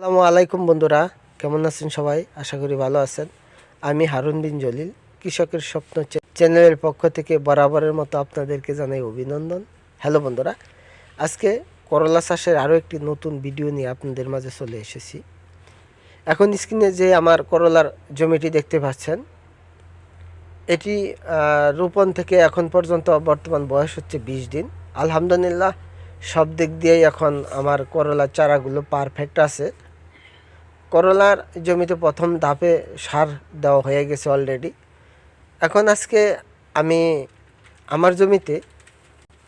আসসালামু আলাইকুম বন্ধুরা, কেমন আছেন সবাই? আশা করি ভালো আছেন। আমি হারুন বিন জলিল, কৃষকের স্বপ্ন চ্যানেলের পক্ষ থেকে বরাবরের মতো আপনাদেরকে জানাই অভিনন্দন। হ্যালো বন্ধুরা, আজকে করলা চাষের আরও একটি নতুন ভিডিও নিয়ে আপনাদের মাঝে চলে এসেছি। এখন স্ক্রিনে যে আমার করলার জমিটি দেখতে পাচ্ছেন, এটি রোপণ থেকে এখন পর্যন্ত বর্তমান বয়স হচ্ছে বিশ দিন। আলহামদুলিল্লাহ, সব দিক দিয়েই এখন আমার করলার চারাগুলো পারফেক্ট আছে। করলার জমিতে প্রথম ধাপে সার দেওয়া হয়ে গেছে অলরেডি এখন আজকে আমি আমার জমিতে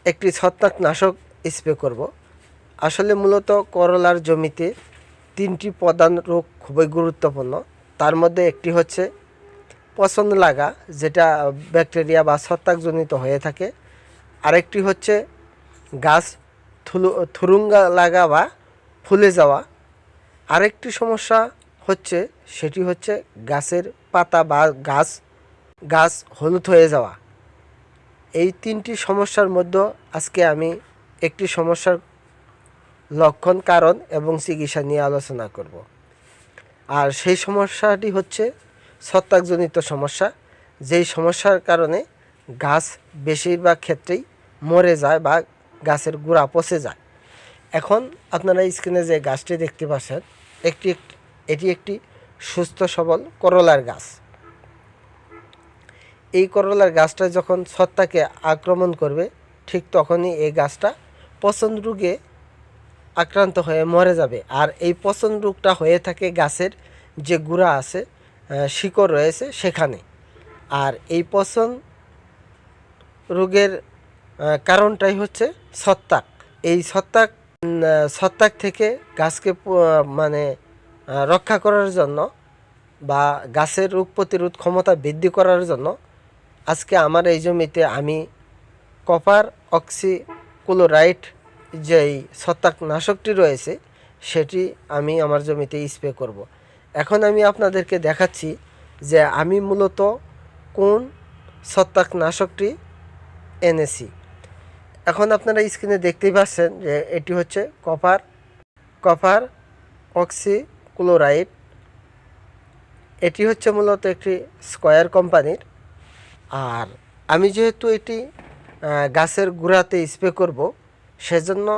একটি ছত্রাকনাশক স্প্রে করব। আসলে মূলত করলার জমিতে তিনটি প্রধান রোগ খুবই গুরুত্বপূর্ণ। তার মধ্যে একটি হচ্ছে পছন্দ লাগা যেটা ব্যাকটেরিয়া বা ছত্রাকজনিত হয়ে থাকে। আরেকটি হচ্ছে গাছ থুলু থুরুঙ্গা লাগা বা ফুলে যাওয়া। আরেকটি সমস্যা হচ্ছে, সেটি হচ্ছে গাছের পাতা বা গাছ গাছ হলুদ হয়ে যাওয়া। এই তিনটি সমস্যার মধ্যে আজকে আমি একটি সমস্যার লক্ষণ, কারণ এবং চিকিৎসা নিয়ে আলোচনা করব। আর সেই সমস্যাটি হচ্ছে ছত্রাকজনিত সমস্যা। যেই সমস্যার কারণে গাছ বেশিরভাগ ক্ষেত্রেই মরে যায় বা গাছের গোড়া পচে যায়। এখন আপনারা স্ক্রিনে যে গাছটি দেখতে পাচ্ছেন একটি এটি একটি সুস্থ সবল করলার গাছ। এই করলার গাছটা যখন ছত্রাকে আক্রমণ করবে ঠিক তখনই এই গাছটা পচন রোগে আক্রান্ত হয়ে মরে যাবে। আর এই পচন রোগটা হয়ে থাকে গাছের যে গুঁড়া আছে শিকড় রয়েছে সেখানে। আর এই পচন রোগের কারণটাই হচ্ছে ছত্রাক। এই আহ, ছত্রাক থেকে গাছকে মানে রক্ষা করার জন্য বা গাছের রোগ প্রতিরোধ ক্ষমতা বৃদ্ধি করার জন্য আজকে আমার এই জমিতে আমি কপার অক্সি ক্লোরাইট যেই ছত্রাকনাশকটি রয়েছে, সেটি আমি আমার জমিতে স্প্রে করব। এখন আমি আপনাদেরকে দেখাচ্ছি যে আমি মূলত কোন ছত্রাকনাশকটি এনেছি এখন আপনারা স্ক্রিনে দেখতেই পাচ্ছেন যে এটি হচ্ছে কপার কপার অক্সি ক্লোরাইড এটি হচ্ছে মূলত একটি স্কয়ার কোম্পানির আর আমি যেহেতু এটি গাছের গুঁড়াতে স্প্রে করব, সেজন্য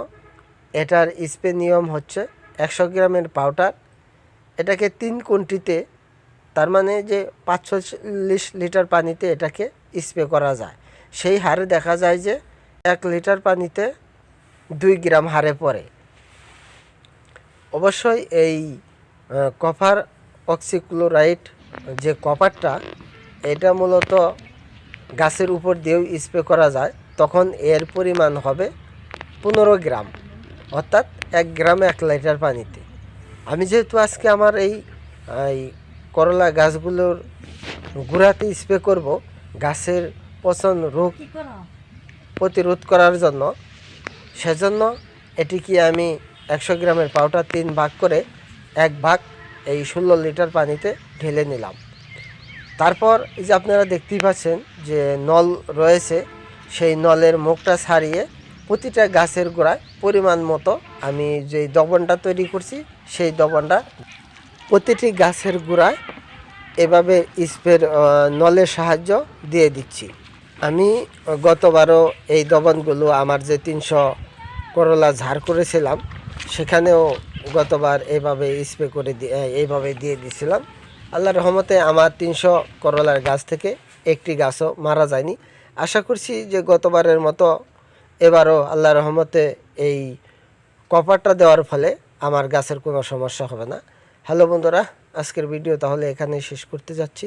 এটার স্প্রে নিয়ম হচ্ছে একশো গ্রামের পাউডার এটাকে তিন কোনটিতে, তার মানে যে পাঁচশো চল্লিশ লিটার পানিতে এটাকে স্প্রে করা যায়। সেই হারে দেখা যায় যে এক লিটার পানিতে দুই গ্রাম হারে পড়ে। অবশ্যই এই কপার অক্সিক্লোরাইড, যে কপারটা এটা মূলত গাছের উপর দিয়েও স্প্রে করা যায়, তখন এর পরিমাণ হবে পনেরো গ্রাম, অর্থাৎ এক গ্রাম এক লিটার পানিতে। আমি যেহেতু আজকে আমার এই করলা গাছগুলোর গুঁড়াতে স্প্রে করব, গাছের পচন রোগ প্রতিরোধ করার জন্য। সেজন্য এটিকে আমি একশো গ্রামের পাউডার তিন ভাগ করে এক ভাগ এই ষোলো লিটার পানিতে ঢেলে নিলাম। তারপর এই যে আপনারা দেখতেই পাচ্ছেন যে নল রয়েছে, সেই নলের মুখটা ছাড়িয়ে প্রতিটা গাছের গোড়ায় পরিমাণ মতো আমি যে দবনটা তৈরি করছি, সেই দবনটা প্রতিটি গাছের গোড়ায় এভাবে স্প্রের নলের সাহায্য দিয়ে দিচ্ছি। আমি গতবারও এই দবনগুলো আমার যে তিনশো করলা ঝাড় করেছিলাম, সেখানেও গতবার এইভাবে স্প্রে করে দিয়ে এইভাবে দিয়ে দিয়েছিলাম। আল্লাহর রহমতে আমার তিনশো করলার গাছ থেকে একটি গাছও মারা যায়নি। আশা করছি যে গতবারের মতো এবারও আল্লাহর রহমতে এই কপারটা দেওয়ার ফলে আমার গাছের কোনো সমস্যা হবে না। হ্যালো বন্ধুরা, আজকের ভিডিও তাহলে এখানেই শেষ করতে যাচ্ছি।